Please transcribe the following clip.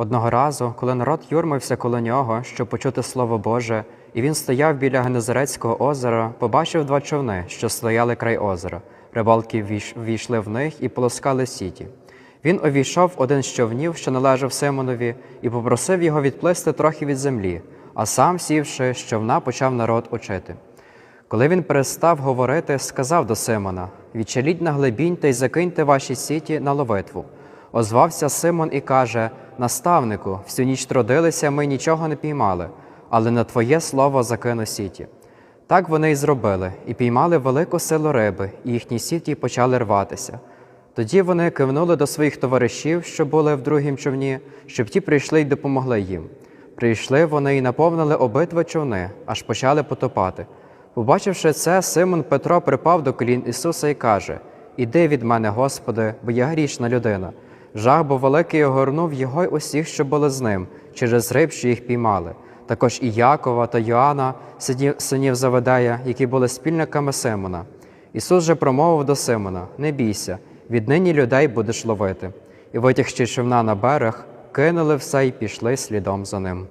Одного разу, коли народ юрмився коло нього, щоб почути Слово Боже, і він стояв біля Генезарецького озера, побачив два човни, що стояли край озера. Рибалки війш- війшли в них і полоскали сіті. Він увійшов один з човнів, що належав Симонові, і попросив його відплисти трохи від землі, а сам, сівши з човна, почав народ учити. Коли він перестав говорити, сказав до Симона: Відчаліть на глибінь та й закиньте ваші сіті на ловитву. Озвався Симон і каже: Наставнику, всю ніч трудилися, ми нічого не піймали, але на твоє слово закину сіті. Так вони й зробили, і піймали велику силу риби, і їхні сіті почали рватися. Тоді вони кивнули до своїх товаришів, що були в другім човні, щоб ті прийшли й допомогли їм. Прийшли вони і наповнили обидва човни, аж почали потопати. Побачивши це, Симон Петро припав до колін Ісуса і каже: Іди від мене, Господи, бо я грішна людина. Жах бо великий огорнув його й усіх, що були з ним, через риб, що їх піймали. Також і Якова та Йоанна, синів- Заведея, які були спільниками Симона. Ісус же промовив до Симона: Не бійся, віднині людей будеш ловити. І витягши човна на берег, кинули все й пішли слідом за ним.